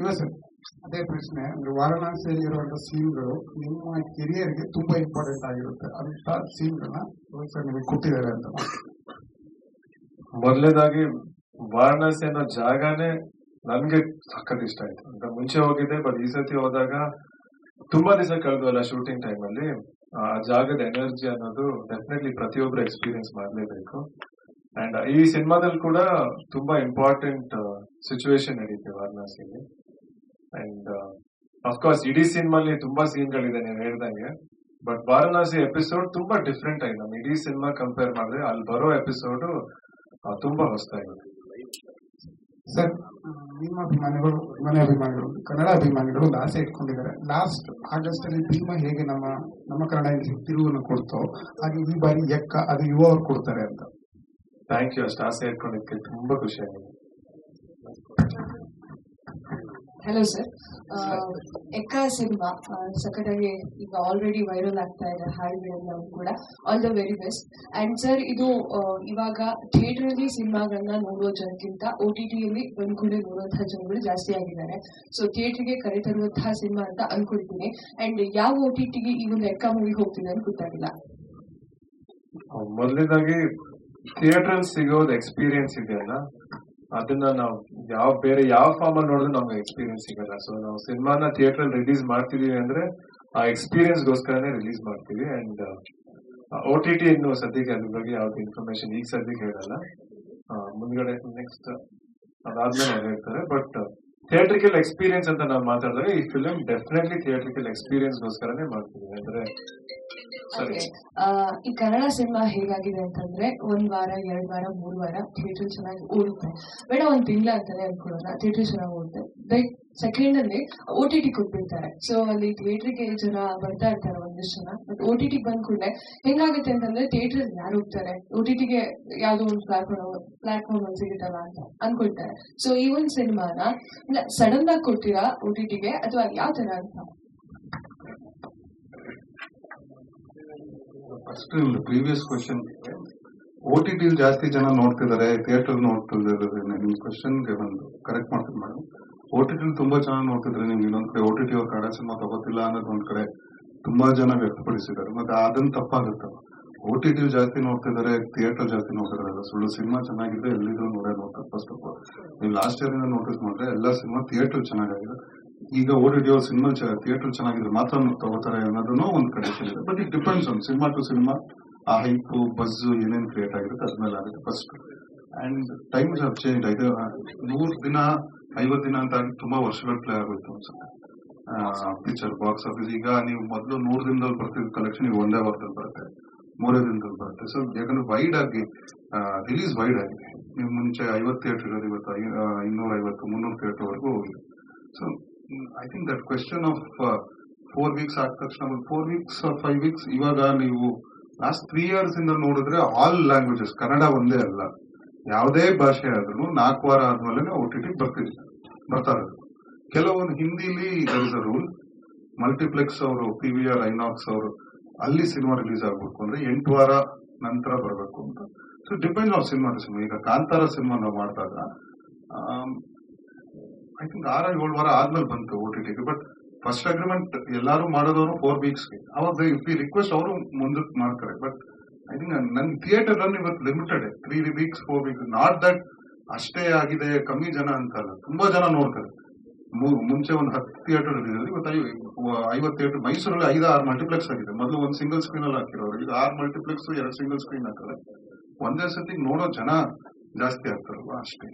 ಇವ ಸರ್ ಅದೇ ಪ್ರಶ್ನೆ, ಅಂದ್ರೆ ವಾರಣಾಸಿಯಲ್ಲಿ ಇರುವಂತ ಸೀನ್ಗಳು ನಿಮ್ಮ ಕೆರಿಯರ್ಗೆ ತುಂಬಾ ಇಂಪಾರ್ಟೆಂಟ್ ಆಗಿರುತ್ತೆ. ಅಂತ ಸೀನ್ಗಳನ್ನ ಸರ್ ನಿಮಗೆ ಕೊಟ್ಟಿದ್ದಾರೆ ಅಂತ. ಮೊದಲನೇದಾಗಿ, ವಾರಣಾಸಿ ಅನ್ನೋ ಜಾಗನೇ ನನ್ಗೆ ಸಖತ್ ಇಷ್ಟ ಆಯ್ತು. ಅಂತ ಮುಂಚೆ ಹೋಗಿದ್ದೆ ಬಟ್ ಈ ಸತಿ ಹೋದಾಗ ತುಂಬಾ ದಿವಸ ಅಲ್ಲ ಶೂಟಿಂಗ್ ಟೈಮ್ ಅಲ್ಲಿ, ಆ ಜಾಗದ ಎನರ್ಜಿ ಅನ್ನೋದು ಡೆಫಿನೆಟ್ಲಿ ಪ್ರತಿಯೊಬ್ರು ಎಕ್ಸ್ಪೀರಿಯನ್ಸ್ ಮಾಡಲೇಬೇಕು. ಅಂಡ್ ಈ ಸಿನಿಮಾದಲ್ಲಿ ಕೂಡ ತುಂಬಾ ಇಂಪಾರ್ಟೆಂಟ್ ಸಿಚುವೇಶನ್ ನಡೀತೆ ವಾರಣಾಸಿಲಿ ಅಂಡ್ ಅಫ್ಕೋರ್ಸ್ ಇಡೀ ಸಿನಿಮಾಲಿ ತುಂಬಾ ಸೀನ್ಗಳಿದೆ ನೀವು ಹೇಳ್ದಂಗೆ. ಬಟ್ ವಾರಣಾಸಿ ಎಪಿಸೋಡ್ ತುಂಬಾ ಡಿಫ್ರೆಂಟ್ ಆಗಿದೆ. ನಮ್ಮ ಇಡೀ ಸಿನಿಮಾ ಕಂಪೇರ್ ಮಾಡಿದ್ರೆ ಅಲ್ಲಿ ಬರೋ ಎಪಿಸೋಡ್ ತುಂಬಾ ಹೊಸದಾಗಿದೆ. ಸರ್ ನಿಮ್ಮ ಅಭಿಮಾನಿಗಳು ಮನೆ ಅಭಿಮಾನಿಗಳು ಕನ್ನಡ ಅಭಿಮಾನಿಗಳು ಒಂದು ಆಸೆ ಇಟ್ಕೊಂಡಿದ್ದಾರೆ. ಲಾಸ್ಟ್ ಆಗಸ್ಟ್ ಅಲ್ಲಿ ಭೀಮ ಹೇಗೆ ನಮ್ಮ ನಮ್ಮ ಕನ್ನಡ ತಿರುವನ್ನು ಕೊಡ್ತೋ ಹಾಗೆ ಈ ಬಾರಿ ಎಕ್ಕ ಅದು ಯುವ ಅವ್ರು ಕೊಡ್ತಾರೆ ಅಂತ. ಥ್ಯಾಂಕ್ ಯು ಅಷ್ಟು ಆಸೆ ಇಟ್ಕೊಂಡಿದ್ದಕ್ಕೆ ತುಂಬಾ ಖುಷಿ ಆಗಿದೆ. ಹಲೋ ಸರ್ ಎಕ್ಕ ಸಿನಿಮಾ ಸಖತ್ತಾಗಿ ಈಗ ಆಲ್ರೆಡಿ ವೈರಲ್ ಆಗ್ತಾ ಇದೆ ಹಾಡುಗಳೆಲ್ಲವೂ ಕೂಡ. All the very best and sir ಇದು ಇವಾಗ ಥಿಯೇಟರ್ ಅಲ್ಲಿ ಸಿನಿಮಾಗಳನ್ನ ನೋಡೋ ಜನಕ್ಕಿಂತ ಒ ಟಿ ಟಿಯಲ್ಲಿ ಒಂದು ಕೂಡ ನೋಡುವಂತಹ ಜನಗಳು ಜಾಸ್ತಿ ಆಗಿದ್ದಾರೆ. ಸೊ ಥಿಯೇಟರ್ಗೆ ಕರೆತರುವಂತಹ ಸಿನಿಮಾ ಅಂತ ಅನ್ಕೊಳ್ತೀನಿ. ಅಂಡ್ ಯಾವ ಒ ಟಿ ಟಿಗೆ ಈ ಒಂದು ಎಕ್ಕ ಮೂವಿ ಹೋಗ್ತಿದೆ ಅಂತ ಗೊತ್ತಾಗಿಲ್ಲ. ಮೊದಲನೇದಾಗಿ ಥಿಯೇಟರ್ ಸಿಗೋದು ಎಕ್ಸ್ಪೀರಿಯನ್ಸ್ ಇದೆಯಲ್ಲ? ಅದನ್ನ ನಾವು ಯಾವ, ಬೇರೆ ಯಾವ ಫಾರ್ಮ್ ನೋಡಿದ್ರೆ ನಮ್ಗೆ ಎಕ್ಸ್ಪೀರಿಯನ್ಸ್ ಸಿಗಲ್ಲ. ಸೊ ನಾವು ಸಿನಿಮಾನ ಥಿಯೇಟರ್ ಅಲ್ಲಿ ರಿಲೀಸ್ ಮಾಡ್ತಿದೀವಿ ಅಂದ್ರೆ, ಆ ಎಕ್ಸ್ಪೀರಿಯನ್ಸ್ ಗೋಸ್ಕರನೇ ರಿಲೀಸ್ ಮಾಡ್ತೀವಿ ಅಂಡ್ ಓ ಟಿ ಟಿ ಇನ್ನು ಸದ್ಯಕ್ಕೆ ಅದ್ರ ಬಗ್ಗೆ ಯಾವ್ದು ಇನ್ಫಾರ್ಮೇಶನ್ ಈಗ ಸದ್ಯಕ್ಕೆ ಹೇಳಲ್ಲ. ಮುಂದ್ಗಡೆ ನೆಕ್ಸ್ಟ್ ಅದಾದ್ಮೇಲೆ ಹೇಳ್ತಾರೆ. ಬಟ್ ಥಿಯೇಟ್ರಿಕಲ್ ಎಕ್ಸ್ಪೀರಿಯನ್ಸ್ ಅಂತ ನಾವು ಮಾತಾಡಿದ್ರೆ ಈ ಫಿಲ್ಮ್ ಡೆಫಿನೆಟ್ಲಿ ಥಿಯೇಟ್ರಿಕಲ್ ಎಕ್ಸ್ಪೀರಿಯನ್ಸ್ ಗೋಸ್ಕರನೇ ಮಾಡ್ತೀವಿ. ಅಂದ್ರೆ ಈ ಕನ್ನಡ ಸಿನಿಮಾ ಹೇಗಾಗಿದೆ ಅಂತಂದ್ರೆ ಒಂದ್ ವಾರ ಎರಡ್ ವಾರ ಮೂರ್ ವಾರ ಥಿಯೇಟರ್ ಚೆನ್ನಾಗಿ ಓಡುತ್ತೆ. ಬೇಡ ಒಂದ್ ತಿಂಗಳ ಅಂತಾನೆ ಅನ್ಕೊಳ್ಳೋಣ. ಥಿಯೇಟರ್ ಚೆನ್ನಾಗಿ ಓಡುತ್ತೆ. ಲೈಕ್ ಸೆಕೆಂಡ್ ಅಲ್ಲಿ ಓ ಟಿ ಟಿ ಕೊಟ್ಬಿಡ್ತಾರೆ. ಸೊ ಅಲ್ಲಿ ಥಿಯೇಟರ್ಗೆ ಜನ ಬರ್ತಾ ಇರ್ತಾರೆ ಒಂದಿಷ್ಟು ಜನ. ಬಟ್ ಓ ಟಿ ಟಿ ಬಂದ್ ಕೂಡಲೇ ಹೆಂಗಾಗುತ್ತೆ ಅಂತಂದ್ರೆ ಥಿಯೇಟರ್ ಯಾರು ಹೋಗ್ತಾರೆ? ಓ ಟಿ ಟಿಗೆ ಯಾವ್ದೋ ಒಂದು ಪ್ಲಾಟ್ಫಾರ್ಮ್ ಪ್ಲಾಟ್ಫಾರ್ಮ್ ಅಲ್ಲಿ ಸಿಗುತ್ತಲ್ಲ ಅಂತ ಅನ್ಕೊಳ್ತಾರೆ. ಸೊ ಈ ಒಂದು ಸಿನಿಮಾನ ಸಡನ್ ಆಗಿ ಕೊಡ್ತೀರಾ ಓ ಟಿ ಟಿಗೆ ಅಥವಾ ಯಾವ ತರ ಅಂತ? First previous question O T T ಜಾಸ್ತಿ ಜನ ನೋಡ್ತಿದ್ದಾರೆ ಥಿಯೇಟರ್ ನೋಡ್ತಿದ್ದಾರೆ ನಿಮ್ ಕ್ವಶನ್ಗೆ ಬಂದು ಕರೆಕ್ಟ್ ಮಾಡ್ತೀನಿ ಮೇಡಮ್ ಓ ಟಿ ಟಿ ತುಂಬಾ ಚೆನ್ನಾಗಿ ನೋಡ್ತಿದ್ರೆ ನಿಮ್ಗೆ ಇನ್ನೊಂದ್ ಕಡೆ ಓ ಟಿ ಟಿ ಅವ್ರ ಕನ್ನಡ ಸಿನಿಮಾ ತಗೋತಿಲ್ಲ ಅನ್ನೋದು ಒಂದ್ ಕಡೆ ತುಂಬಾ ಜನ ವ್ಯಕ್ತಪಡಿಸಿದ್ದಾರೆ. ಮತ್ತೆ ಅದನ್ನ ತಪ್ಪಾಗುತ್ತೆ. ಓ ಟಿ ಟಿ ಜಾಸ್ತಿ ನೋಡ್ತಿದ್ದಾರೆ ಥಿಯೇಟರ್ ಜಾಸ್ತಿ ನೋಡ್ತಿದ್ದಾರೆ ಸುಳ್ಳು ಸಿನಿಮಾ ಚೆನ್ನಾಗಿದೆ, ಎಲ್ಲಿದ್ರು ನೋಡೇ ನೋಡ್ತಾರೆ ಫಸ್ಟ್ ಆಫ್ ಆಲ್ ನೀವು ಲಾಸ್ಟ್ ಇಯರ್ ನೋಟಿಸ್ ಮಾಡಿದ್ರೆ ಎಲ್ಲಾ ಸಿನಿಮಾ ಥಿಯೇಟರ್ ಚೆನ್ನಾಗಿದೆ ಈಗ ಓಡಿಡಿಯೋ ಸಿನಿಮಾ ಥಿಯೇಟರ್ ಚೆನ್ನಾಗಿದ್ರೆ ಮಾತ್ರ ತಗೋತಾರೆ ಅನ್ನೋದನ್ನು ಒಂದು ಕಂಡೀಷನ್ ಇದೆ but it depends on cinema to cinema. ಆ ಹೈಪ್ ಬಸ್ ಏನೇನ್ ಕ್ರಿಯೇಟ್ ಆಗಿರುತ್ತೆ ಅದ್ಮೇಲೆ ಆಗುತ್ತೆ first and times have change ಐದು ನೂರ್ ದಿನ, ಐವತ್ ದಿನ ಅಂತ ತುಂಬಾ ವರ್ಷಗಳ ಪ್ಲೇ ಆಗೋಯ್ತು ಅನ್ಸುತ್ತೆ ಪಿಕ್ಚರ್ ಬಾಕ್ಸ್ ಆಫೀಸ್ ಈಗ ನೀವು ಮೊದಲು ನೂರು ದಿನದಲ್ಲಿ ಬರ್ತಿದ್ದ ಕಲೆಕ್ಷನ್ ಈಗ ಒಂದೇ ವಾರದಲ್ಲಿ ಬರುತ್ತೆ. ಮೂರೇ ದಿನದಲ್ಲಿ ಬರುತ್ತೆ. ಸೊ ಯಾಕಂದ್ರೆ ವೈಡ್ ಆಗಿ ರಿಲೀಸ್ ವೈಡ್ ಆಗಿದೆ. ನೀವು ಮುಂಚೆ ಐವತ್ತು ಥಿಯೇಟರ್ ಇವತ್ತು ಇನ್ನೂರ ಐವತ್ತು ಮುನ್ನೂರು ಥಿಯೇಟರ್ ವರೆಗೂ I think that question of four weeks ಆದ ತಕ್ಷಣ ಫೋರ್ ವೀಕ್ಸ್ ಫೈವ್ ವೀಕ್ಸ್ ಇವಾಗ ನೀವು ಲಾಸ್ಟ್ ತ್ರೀ ಇಯರ್ಸ್ ಇಂದ ನೋಡಿದ್ರೆ ಆಲ್ ಲ್ಯಾಂಗ್ವೇಜಸ್ ಕನ್ನಡ ಒಂದೇ ಅಲ್ಲ. ಯಾವುದೇ ಭಾಷೆ ಆದ್ರೂ ನಾಲ್ಕು ವಾರ ಆದ್ಮೇಲೆ ಓ ಟಿ ಟಿ ಬರ್ತಿದೆ ಬರ್ತಾ ಕೆಲವೊಂದು ಹಿಂದಿಲಿ ಇಸ್ ಅ ರೂಲ್ ಮಲ್ಟಿಪ್ಲೆಕ್ಸ್ ಅವರು ಪಿ ವಿ ಆರ್ ಐನಾಕ್ಸ್ ಅವರು, ಅಲ್ಲಿ ಸಿನಿಮಾ ರಿಲೀಸ್ ಆಗ್ಬೇಕು ಅಂದ್ರೆ ಎಂಟು ವಾರ ನಂತರ ಬರಬೇಕು ಅಂತ. So depend of cinema to cinema ಈಗ ಕಾಂತಾರ ಸಿನಿಮಾ ನಾವು ಮಾಡಿದಾಗ ಐ ಥಿಂಕ್ ಆರ ಏಳು ವಾರ ಆದ್ಮೇಲೆ ಬಂತು O T but first agreement ಎಲ್ಲರೂ ಮಾಡೋದವರು ಫೋರ್ ವೀಕ್ಸ್ಗೆ ಅವಾಗ ಇಫ್ ರಿಕ್ವೆಸ್ಟ್ ಅವರು ಮುಂದಕ್ಕೆ ಮಾಡ್ತಾರೆ ಬಟ್ ಐ ಥಿಂಕ್ ನನ್ ಥಿಯೇಟರ್ ರನ್ ಇವತ್ತು limited three weeks four weeks not that ಅಷ್ಟೇ ಆಗಿದೆ, ಕಮ್ಮಿ ಜನ ಅಂತಲ್ಲ ತುಂಬಾ ಜನ ನೋಡ್ತಾರೆ. ಮುಂಚೆ ಒಂದು ಹತ್ತು ಥಿಯೇಟರ್ ಇದ್ರಲ್ಲಿ, ಇವತ್ತು ಐವತ್ತು ಥಿಯೇಟರ್ ಮೈಸೂರಲ್ಲಿ ಐದು, ಆರು ಮಲ್ಟಿಪ್ಲೆಕ್ಸ್ ಆಗಿದೆ. ಮೊದಲು ಒಂದು ಸಿಂಗಲ್ ಸ್ಕ್ರೀನ್ ಅಲ್ಲಿ ಹಾಕಿರೋರು, ಈಗ ಆರು ಮಲ್ಟಿಪ್ಲೆಕ್ಸ್ ಎರಡು ಸಿಂಗಲ್ ಸ್ಕ್ರೀನ್ ಹಾಕ್ತಾರೆ ಒಂದೇ ಸತಿ ನೋಡೋ ಜನ ಜಾಸ್ತಿ ಆಗ್ತಾರಲ್ವಾ, ಅಷ್ಟೇ.